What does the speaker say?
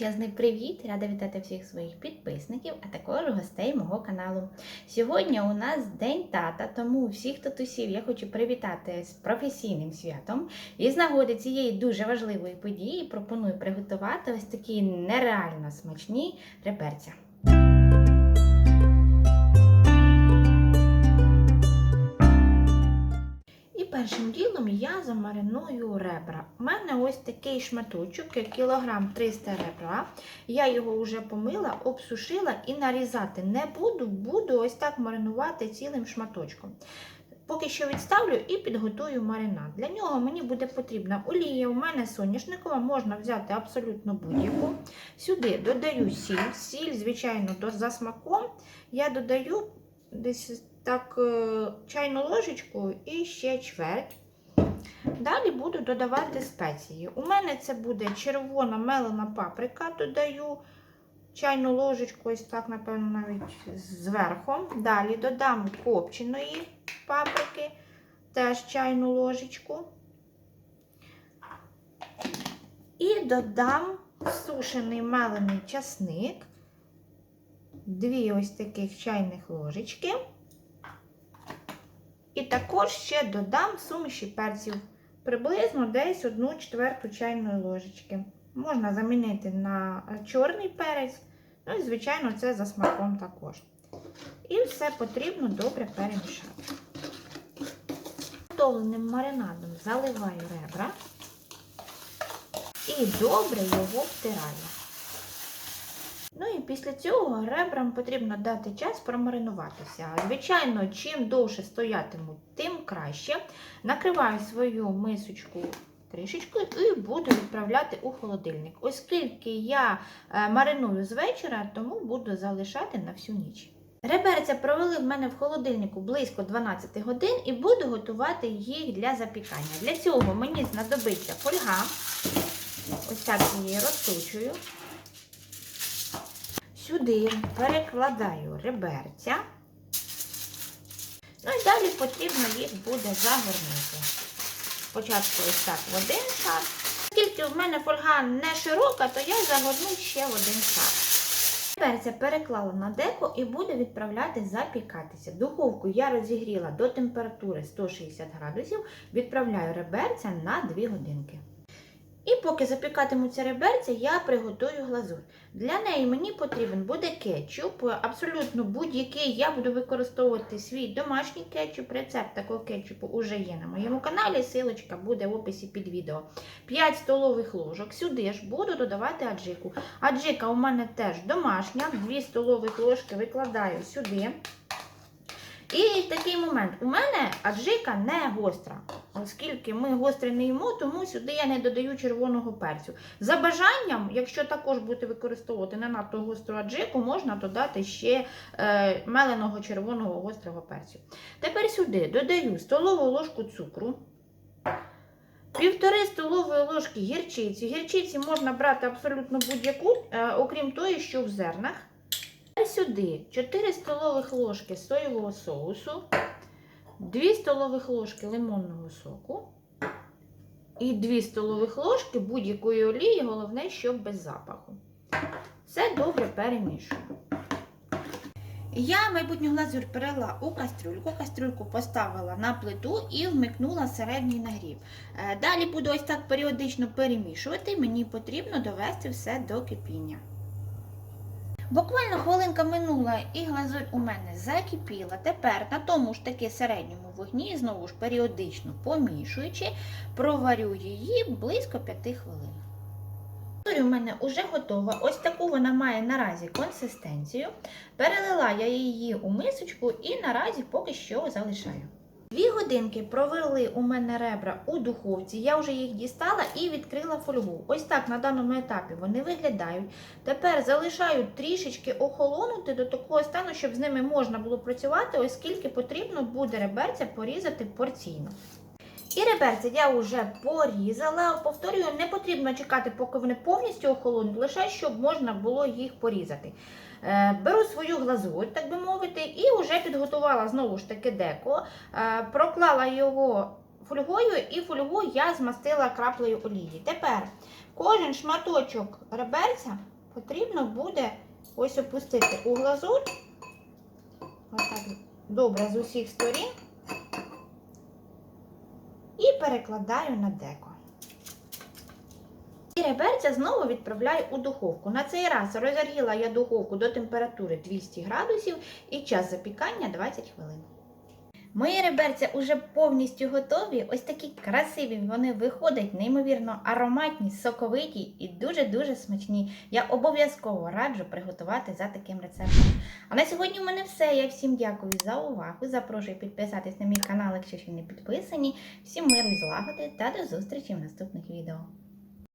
величезний привіт! Рада вітати всіх своїх підписників, а також гостей мого каналу. Сьогодні у нас День тата, тому всіх татусів я хочу привітати з професійним святом. І з нагоди цієї дуже важливої події пропоную приготувати ось такі нереально смачні реберця. Першим ділом я замариную ребра. У мене ось такий шматочок, кілограм 300 ребра. Я його вже помила, обсушила і нарізати не буду, буду ось так маринувати цілим шматочком. Поки що відставлю і підготую маринад. Для нього мені буде потрібна олія. У мене соняшникова, можна взяти абсолютно будь-яку. Сюди додаю сіль. Сіль, звичайно, за смаком. Я додаю десь так е, чайну ложечку і ще чверть. Далі буду додавати спеції. У мене це буде червона мелена паприка, додаю чайну ложечку, ось так, напевно, навіть зверху. Далі додам копченої паприки, теж чайну ложечку. І додам сушений мелений часник, дві ось таких чайних ложечки. І також ще додам суміші перців, приблизно десь 1 четверту чайної ложечки. Можна замінити на чорний перець, ну і, звичайно, це за смаком також. І все потрібно добре перемішати. Готовленим маринадом заливаю ребра і добре його втираю. Ну і після цього ребрам потрібно дати час промаринуватися. Звичайно, чим довше стоятимуть, тим краще. Накриваю свою мисочку трішечкою і буду відправляти у холодильник. Оскільки я е, мариную з вечора, тому буду залишати на всю ніч. Реберця провели в мене в холодильнику близько 12 годин і буду готувати їх для запікання. Для цього мені знадобиться фольга. Ось так її розточую. Сюди перекладаю реберця. Ну і далі потрібно їх буде загорнути. Спочатку ось так в один шар. Оскільки в мене фольга не широка, то я загорну ще в один шар. Реберця переклала на деко і буду відправляти запікатися. Духовку я розігріла до температури 160 градусів, відправляю реберця на 2 годинки. І поки запікатимуться реберця, я приготую глазур. Для неї мені потрібен буде кетчуп, абсолютно будь-який. Я буду використовувати свій домашній кетчуп. Рецепт такого кетчупу вже є на моєму каналі. Силочка буде в описі під відео. 5 столових ложок. Сюди ж буду додавати аджику. Аджика у мене теж домашня. 2 столових ложки викладаю сюди. І такий момент. У мене аджика не гостра, оскільки ми гостре не їмо, тому сюди я не додаю червоного перцю. За бажанням, якщо також будете використовувати не надто гостру аджику, можна додати ще е, меленого червоного гострого перцю. Тепер сюди додаю столову ложку цукру. Півтори столової ложки гірчиці. Гірчиці можна брати абсолютно будь-яку, е, окрім тої, що в зернах. Сюди 4 столових ложки соєвого соусу, 2 столових ложки лимонного соку і 2 столових ложки будь-якої олії, головне, щоб без запаху. Все добре перемішую. Я майбутню глазурь перела у кастрюльку, кастрюльку поставила на плиту і вмикнула середній нагрів. Е, Далі буду ось так періодично перемішувати, мені потрібно довести все до кипіння. Буквально хвилинка минула і глазурь у мене закипіла. Тепер на тому ж таки середньому вогні, знову ж періодично помішуючи, проварю її близько 5 хвилин. Глазурь у мене вже готова. Ось таку вона має наразі консистенцію. Перелила я її у мисочку і наразі поки що залишаю. Дві годинки провели у мене ребра у духовці. Я вже їх дістала і відкрила фольгу. Ось так на даному етапі вони виглядають. Тепер залишаю трішечки охолонути до такого стану, щоб з ними можна було працювати, оскільки потрібно буде реберця порізати порційно. І реберця я вже порізала. Повторюю, не потрібно чекати, поки вони повністю охолонуть, лише щоб можна було їх порізати. Е, Беру свою глазурь, так би мовити, і вже підготувала знову ж таки деко, е, проклала його фольгою, і фольгу я змастила краплею олії. Тепер кожен шматочок реберця потрібно буде ось опустити у глазурь. Ось так добре з усіх сторін. І перекладаю на деко. І реберця знову відправляю у духовку. На цей раз розігріла я духовку до температури 200 градусів і час запікання 20 хвилин. Мої реберця вже повністю готові. Ось такі красиві вони виходять, неймовірно ароматні, соковиті і дуже-дуже смачні. Я обов'язково раджу приготувати за таким рецептом. А на сьогодні в мене все. Я всім дякую за увагу. Запрошую підписатись на мій канал, якщо ще не підписані. Всім миру злагоди та до зустрічі в наступних відео.